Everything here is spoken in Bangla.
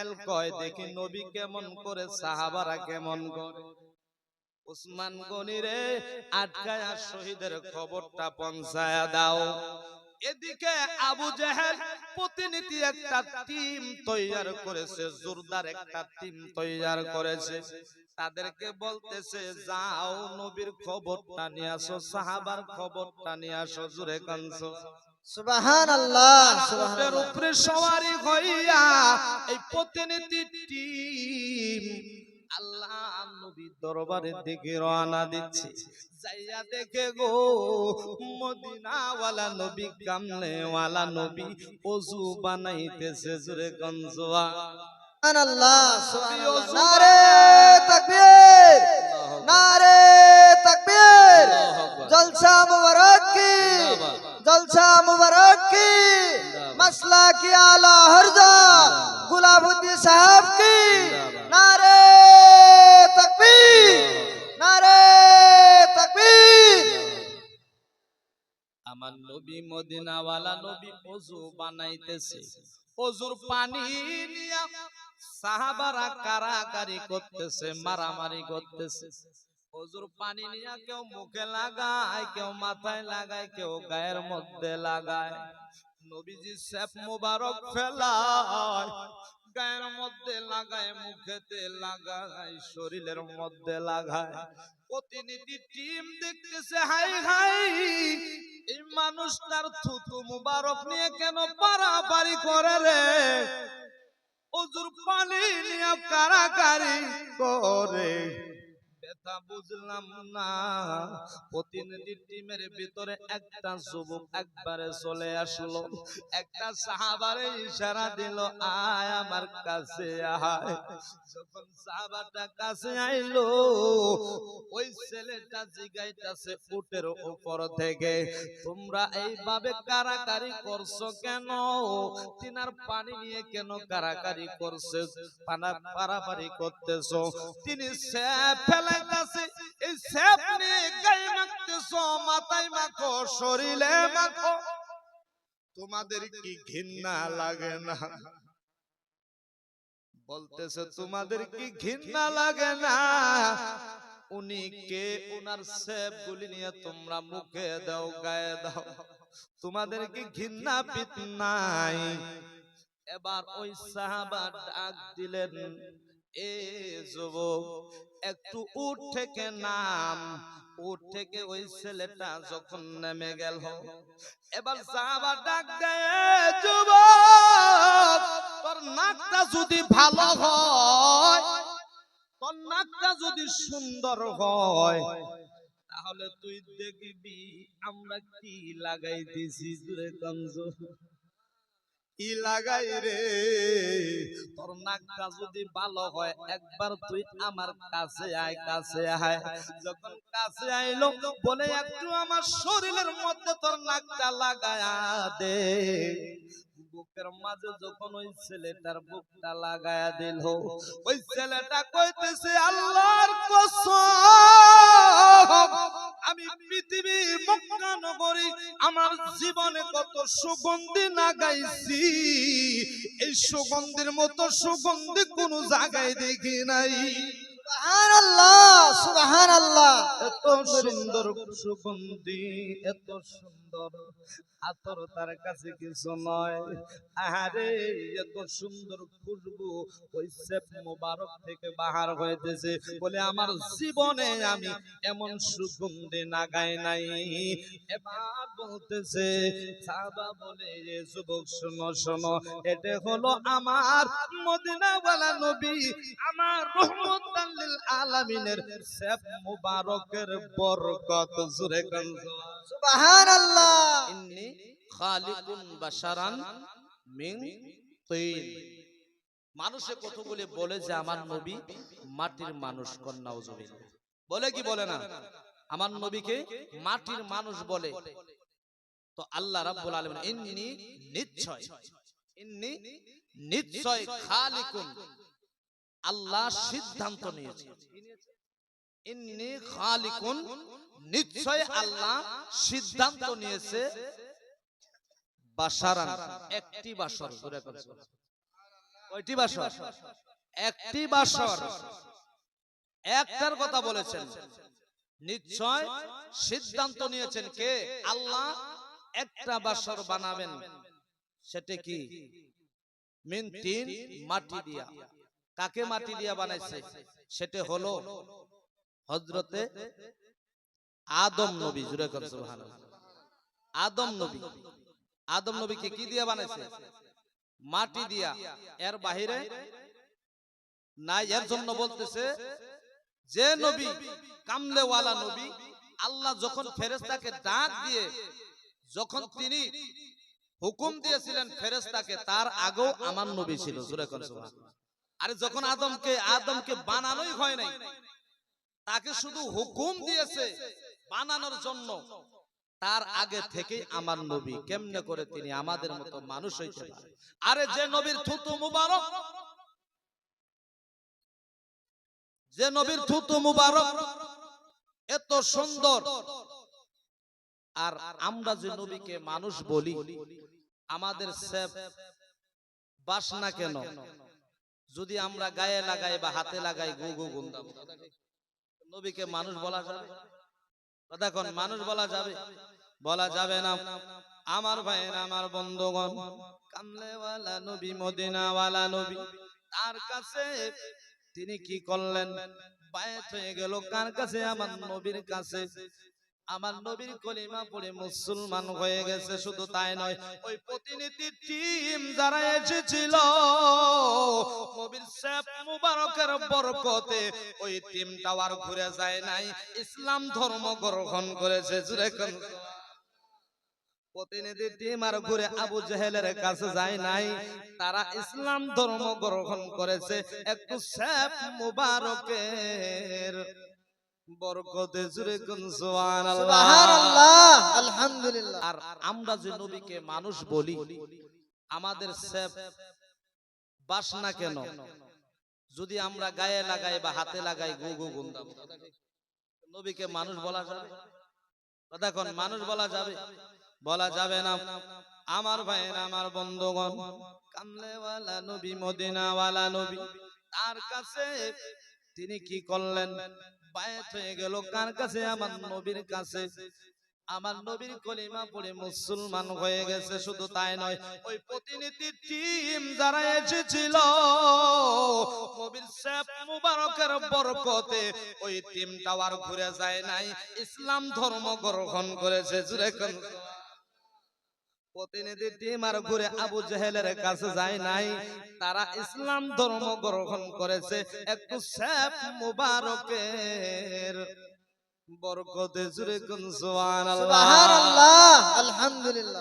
জেহেল কয়, দেখি নবী কেমন করে, সাহাবারা কেমন করে? উসমান গনিরে আটকায়া শহীদের খবরটা পৌঁছায়া দাও। এদিকে আবু জেহেল প্রতিনিধি একটা টিম তৈয়ার করেছে, জোরদার একটা টিম তৈয়ার করেছে। তাদেরকে বলতেছে, যাও নবীর খবরটা নিয়ে আসো, সাহাবার খবরটা নিয়ে আসো, জুরে কানছো উপরে সওয়ারি হইয়া এই প্রতিনিধি টিম আল্লাহ নবীর দরবারের দিকে রওনা দিচ্ছে। যাইয়া দেখে গো মদিনাওয়ালা নবী কামলেওয়ালা নবী অজু বানাইতেছে জুরে গঞ্জোয়া। সুবহানাল্লাহ সুবহানাল্লাহ। নারে তাকবীর নারে তাকবীর জলসা মুবারক কি জলসা মুবারক কি? মসলা কি আলা হরজা গুলাবুদ্দিন সাহেব কি? নারে তাকবীর। নারে তাকবীর। আমার নবী মদিনাওয়ালা নবী অজু বানাইতেছে। অজুর পানি নিয়া সাহাবারা কারাকারি করতেছে মারামারি করতেছে। অজুর পানি নিয়ে কেউ মুখে লাগায় কেউ মাথায় লাগায় কেউ গায়ের মধ্যে লাগায়। নবীজি সেফ মুবারক ফেলায়। গায়ের মধ্যে লাগায় মুখেতে লাগায় শরীরের মধ্যে লাগায়। প্রতিনিধি টিম দেখতেছে হাই হাই। এই মানুষটার থুতু মুবারক নিয়ে কেন পারাপারি করে রে? অজুর পানি নিয়ে কারাকারি করে। ব্যথা বুঝলাম না। প্রতিনিধি টিমের ভিতরে একটা যুবক একবারে চলে আসলো। একটা সাহাবারে ইশারা দিল, আয় আমার কাছে যখন সাহাবাটা কাছে আইলো, ওই ছেলেটা জিগাইতাছে উটের উপর থেকে, তোমরা এইভাবে কারাকারি করছ কেন? তিনার পানি নিয়ে কেন কারাকারি করছে? পারাপারি করতেছো? তিনি ফেলাইতাছে এই স্যাপ নিয়ে গায়ে মাথায় মাখো, শরীরে মাখো। তোমাদের কি ঘৃণা লাগে না? বলতেছে, তোমাদের কি ঘৃণা লাগে না? উনি কে? উনার সেব গুলি নিয়ে তোমরা মুখে দাও, গায়ে দাও। তোমাদের কি ঘৃণা পিত নাই এবার ওই সাহাবা ডাক দিলেন এ যুবক একটু উঠ থেকে নাম উঠ থেকে ওই ছেলেটা যখন নেমে গেল। এবার সাহাবা ডাক দেয় যুবক। তোর নাকটা যদি ভালো হয় তোর নাকটা যদি সুন্দর হয় তাহলে তুই দেখবি আমরা কি লাগাই দিছি জুড়ে গঞ্জ। কি লাগাই রে? তোর নাকটা যদি ভালো হয়, একবার তুই আমার কাছে আয় কাছে আয়। যখন কাছে আইলো, বলে, একটু আমার শরীরের মধ্যে তোর নাকটা লাগায়া দে। বুকের মাঝে যখন ওই ছেলেটার বুকটা লাগায়া দিল, ওই ছেলেটা কইতেছে, আল্লাহর কসম। সুগন্ধি না গাইছি। এই সুগন্ধির মতো সুগন্ধি কোনো জায়গায় দেখি নাই। বাহার বলে আমার জীবনে আমি এমন সুগন্ধি না গাই নাই। এবার বলতেছে, সাহাবা বলে যুবক, শোনো শোনো, এটা হলো আমার মদিনাওয়ালা নবী। আমার রহমতাল লিল আলামিনের সেফ মুবারকের বরকত জুরে সুবহানাল্লাহ। ইন্নি খালিকুন বাশারান মিন তিন। মানুষে কতগুলি বলে যে আমার নবী মাটির মানুষ কন্যা বলে কি বলে না? আমার নবীকে মাটির মানুষ বলে। তো আল্লাহ রাব্বুল আলামিন ইন্নি নিশ্চয় ইন্নি নিশ্চয় খালিকুন আল্লাহ সিদ্ধান্ত নিয়েছে। ইন্নি খালিকুন, নিশ্চয় আল্লাহ সিদ্ধান্ত নিয়েছে বাসারান। একটি বাসর করে কয়টি বাসর? একটি বাসর। একটার কথা বলেছেন। নিশ্চয় সিদ্ধান্ত নিয়েছেন কে? আল্লাহ একটা বাসর বানাবেন। সেটা কি? মিন তিন মাটি দিয়া। কাকে মাটি দিয়া বানাইছে? সেটা হলো হজরতে আদম নবী। জুড়ে। আদম নবী। আদম নবীকে কি দিয়া বানাইছে? মাটি দিয়া। এর বাহিরে নাই। এর জন্য বলতেছে যে নবী কামলেওয়ালা নবী আল্লাহ যখন ফেরেস্তাকে ডাক দিয়ে যখন তিনি হুকুম দিয়েছিলেন ফেরেস্তাকে তার আগেও আমার নবী ছিল। কর সুবহানাল্লাহ। আরে যখন আদমকে আদমকে বানানোই হয় নাই তাকে শুধু হুকুম দিয়েছে বানানোর জন্য। তার আগে থেকে আমার নবী কেমনে করে তিনি আমাদের মতো মানুষ হইতে পারে। আরে যে নবীর থুতু মুবারক। যে নবীর থুতু মুবারক। এত সুন্দর। আর আমরা যে নবীকে মানুষ বলি আমাদের সেব বাসনা কেন? যদি আমরা গায়ে লাগাই বা হাতে লাগাই, গু গু গুন্দাম নবীকে মানুষ বলা যাবে? দেখুন, মানুষ বলা যাবে? বলা যাবে না। আমার ভাইয়ের, আমার বন্ধুগণ কামলেওয়ালা নবী, মদিনাওয়ালা নবী, তার কাছে তিনি কি করলেন? বায়াত হয়ে গেল। কার কাছে? আমার নবীর কাছে। আমার নবীর কলিমা পড়ে মুসলমান হয়ে গেছে শুধু তাই নয়। ওই প্রতিনিধি টিম যারা এসেছিল নবীর শেফ মুবারকের বরকতে ওই টিমটাও আর ঘুরে যায় নাই। ইসলাম ধর্ম গ্রহণ করেছে জুড়ে প্রতিনিধি টিম আর ঘুরে আবু জেহেলের কাছে যায় নাই। তারা ইসলাম ধর্ম গ্রহণ করেছে একটু শেফ মুবারকের বরকতে কোন সুবহানাল্লাহ। সুবহানাল্লাহ। আলহামদুলিল্লাহ। আর আমরা যে নবীকে মানুষ বলি আমাদের কেন? যদি আমরা গায়ে লাগাই বা হাতে লাগাই গু গু গুন্দাম নবীকে মানুষ বলা যাবে? মানুষ বলা যাবে? বলা যাবে না। আমার ভাইয়ের আমার বন্ধুগণ কামলেওয়ালা নবী মদিনাওয়ালা নবী তার কাছে তিনি কি করলেন? বায়াত হয়ে গেল। কার কাছে? আমার নবীর কাছে। আমার নবীর কলিমা পড়ে মুসলমান হয়ে গেছে, শুধু তাই নয়, ওই প্রতিনিধি টিম যারা এসেছিল মুবারকের বরকতে ওই টিমটাও আর ঘুরে যায় নাই। ইসলাম ধর্ম গ্রহণ করেছে কোন। প্রতিনিধি টিম ঘুরে আবু জেহেলের কাছে যায় নাই। তারা ইসলাম ধর্ম গ্রহণ করেছে। একটু শেফ মুবারকের বরকতে জুড়ে কোন সুবহানাল্লাহ, আলহামদুলিল্লাহ।